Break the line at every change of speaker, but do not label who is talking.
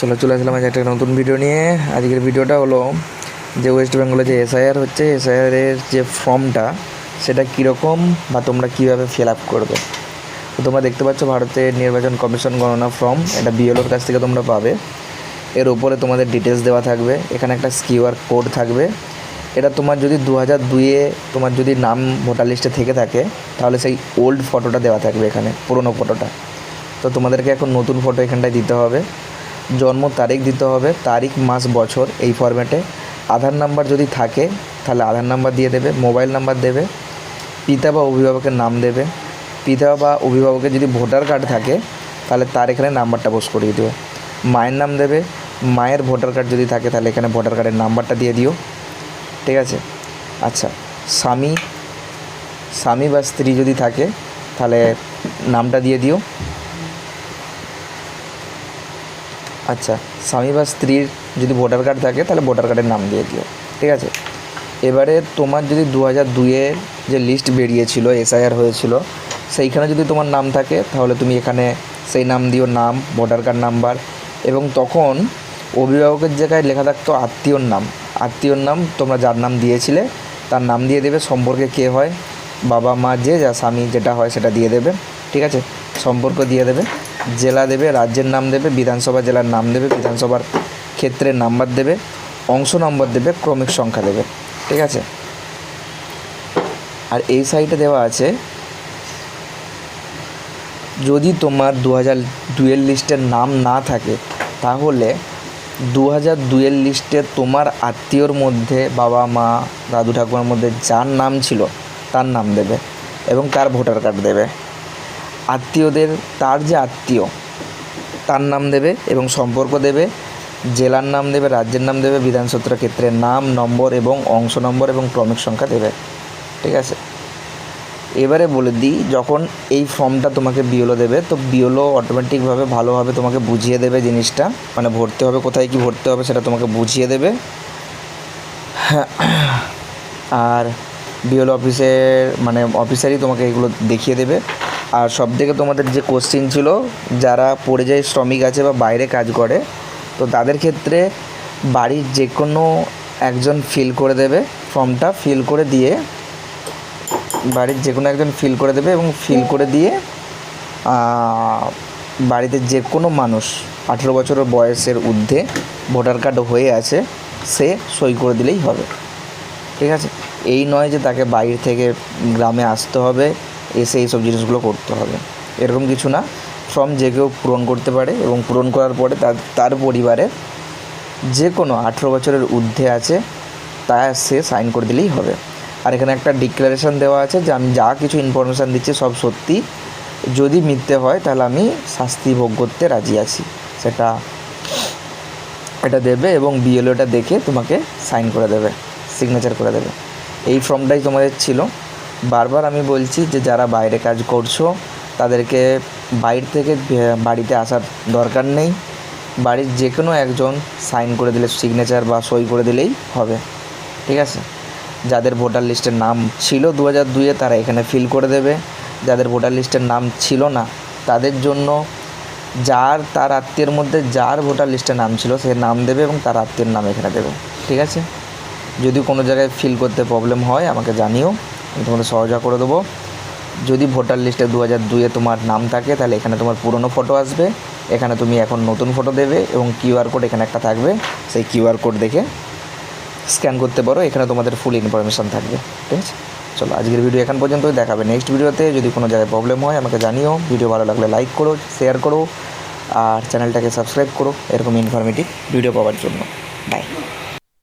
চলো, চলে আসলাম আজ একটা নতুন ভিডিও নিয়ে। আজকের ভিডিওটা হলো যে ওয়েস্ট বেঙ্গলে যে এসআইআর হচ্ছে এসআইআরের যে ফর্মটা সেটা কীরকম বা তোমরা কীভাবে ফিল আপ করবে? তো তোমরা দেখতে পাচ্ছ ভারতের নির্বাচন কমিশন গণনা ফর্ম এটা বিএলওর কাছ থেকে তোমরা পাবে। এর উপরে তোমাদের ডিটেলস দেওয়া থাকবে, এখানে একটা কিউআর কোড থাকবে। এটা তোমার যদি দু হাজার দুইয়ে তোমার যদি নাম ভোটার লিস্টে থেকে থাকে, তাহলে সেই ওল্ড ফটোটা দেওয়া থাকবে এখানে, পুরনো ফটোটা তো তোমাদেরকে এখন নতুন ফটো এখানটায় দিতে হবে। জন্ম তারিখ দিতে হবে, তারিখ, মাস, বছর এই ফরম্যাটে আধার নাম্বার যদি থাকে, তাহলে আধার নাম্বার দিয়ে দেবে মোবাইল নাম্বার দেবে, পিতা বা অভিভাবকের নাম দেবে। পিতা বা অভিভাবকের যদি ভোটার কার্ড থাকে, তাহলে তার এখানে নাম্বারটা পোস্ট করিয়ে দিও। মায়ের নাম দেবে, মায়ের ভোটার কার্ড যদি থাকে, তাহলে এখানে ভোটার কার্ডের নাম্বারটা দিয়ে দিও। ঠিক আছে? আচ্ছা স্বামী স্বামী বা স্ত্রী যদি থাকে, তাহলে নামটা দিয়ে দিও। আচ্ছা স্বামী বা স্ত্রীর যদি ভোটার কার্ড থাকে, তাহলে ভোটার কার্ডের নাম দিয়ে দিও, ঠিক আছে? এবারে তোমার যদি দু হাজার দুইয়ের যে লিস্ট বেরিয়েছিল এসআইআর হয়েছিল, সেইখানে যদি তোমার নাম থাকে, তাহলে তুমি এখানে সেই নাম দিও, নাম ভোটার কার্ড নাম্বার এবং তখন অভিভাবকের জায়গায় লেখা থাকতো আত্মীয়র নাম। আত্মীয়র নাম তোমরা যার নাম দিয়েছিলে, তার নাম দিয়ে দেবে, সম্পর্কে কে হয় বাবা মা যে, যা স্বামী যেটা হয় সেটা দিয়ে দেবে, ঠিক আছে? সম্পর্ক দিয়ে দেবে। জেলা দেবে, রাজ্যের নাম দেবে, বিধানসভা জেলার নাম দেবে, বিধানসভার ক্ষেত্রের নাম্বার দেবে, অংশ নম্বর দেবে, ক্রমিক সংখ্যা দেবে। ঠিক আছে? আর এই সাইটে দেওয়া আছে, যদি তোমার দু হাজার দুয়ের লিস্টের নাম না থাকে, তাহলে দু হাজার দুয়ের লিস্টে তোমার আত্মীয়র মধ্যে বাবা মা, দাদু ঠাকুমার মধ্যে যার নাম ছিল, তার নাম দেবে এবং তার ভোটার কার্ড দেবে। আত্মীয়দের, তার যে আত্মীয়, তার নাম দেবে এবং সম্পর্ক দেবে, জেলার নাম দেবে, রাজ্যের নাম দেবে বিধানসত্র ক্ষেত্রের নাম, নম্বর এবং অংশ নম্বর এবং ক্রমিক সংখ্যা দেবে। ঠিক আছে? এবারে বলে দিই, যখন এই ফর্মটা তোমাকে বিওলো দেবে, তো বিওলো অটোমেটিকভাবে ভালোভাবে তোমাকে বুঝিয়ে দেবে জিনিসটা। মানে ভরতে হবে, কোথায় কি ভরতে হবে সেটা তোমাকে বুঝিয়ে দেবে। আর বিওলো অফিসের মানে অফিসারই তোমাকে এগুলো দেখিয়ে দেবে। আর সব থেকে তোমাদের যে কোশ্চিন ছিল, যারা পরিযায়ী শ্রমিক আছে বা বাইরে কাজ করে, তো তাদের ক্ষেত্রে বাড়ির যে কোনো একজন ফিল করে দেবে ফর্মটা ফিল করে দিয়ে, বাড়ির যে কোনো একজন ফিল করে দেবে এবং ফিল করে দিয়ে বাড়িতে যে কোনো মানুষ আঠেরো বছরের বয়সের ঊর্ধ্বে ভোটার কার্ড হয়ে আছে, সে সই করে দিলেই হবে। ঠিক আছে? এই নয় যে তাকে বাইরে থেকে গ্রামে আসতে হবে এসে এইসব জিনিসগুলো করতে হবে। এরকম কিছু না। ফর্ম যে কেউ পূরণ করতে পারে এবং পূরণ করার পরে তার তার যে কোনো আঠেরো বছরের ঊর্ধ্বে আছে, তা সে সাইন করে দিলেই হবে। আর এখানে একটা ডিক্লারেশন দেওয়া আছে যে আমি যা কিছু ইনফরমেশান দিচ্ছি সব সত্যি। যদি মিথ্যে হয় তাহলে আমি শাস্তি ভোগ করতে রাজি আছি। সেটা, এটা দেবে এবং বিএলওটা দেখে তোমাকে সাইন করে দেবে সিগনেচার করে দেবে। এই ফর্মটাই তোমাদের ছিল। বারবার আমি বলছি যে যারা বাইরে কাজ করছ, তাদেরকে বাইরে থেকে বাড়িতে আসার দরকার নেই। বাড়ির যে কোনো একজন সাইন করে দিলে সিগনেচার বা সই করে দিলেই হবে। ঠিক আছে? যাদের ভোটার লিস্টের নাম ছিল দু হাজার দুইয়ে তারা এখানে ফিল করে দেবে। যাদের ভোটার লিস্টের নাম ছিল না, তাদের জন্য যার, তার আত্মীয়ের মধ্যে যার ভোটার লিস্টে নাম ছিল, সে নাম দেবে এবং তার আত্মীয়ের নাম এখানে দেবে। ঠিক আছে? যদি কোনো জায়গায় ফিল করতে প্রবলেম হয়, আমাকে জানিও। আমি তোমাদের সহযোগিতা করে দেবো। যদি ভোটার লিস্টে দু হাজার দুইয়ে তোমার নাম থাকে, তাহলে এখানে তোমার পুরনো ফটো আসবে। এখানে তুমি এখন নতুন ফটো দেবে এবং কিউআর কোড এখানে একটা থাকবে। সেই কিউআর কোড দেখে স্ক্যান করতে পারো। এখানে তোমাদের ফুল ইনফরমেশান থাকবে। ঠিক আছে? চলো, আজকের ভিডিও এখান পর্যন্ত দেখাবে নেক্সট ভিডিওতে। যদি কোনো জায়গায় প্রবলেম হয়, আমাকে জানিও। ভিডিও ভালো লাগলে লাইক করো, শেয়ার করো, আর চ্যানেলটাকে সাবস্ক্রাইব করো। এরকম ইনফরমেটিভ ভিডিও পাওয়ার জন্য। বাই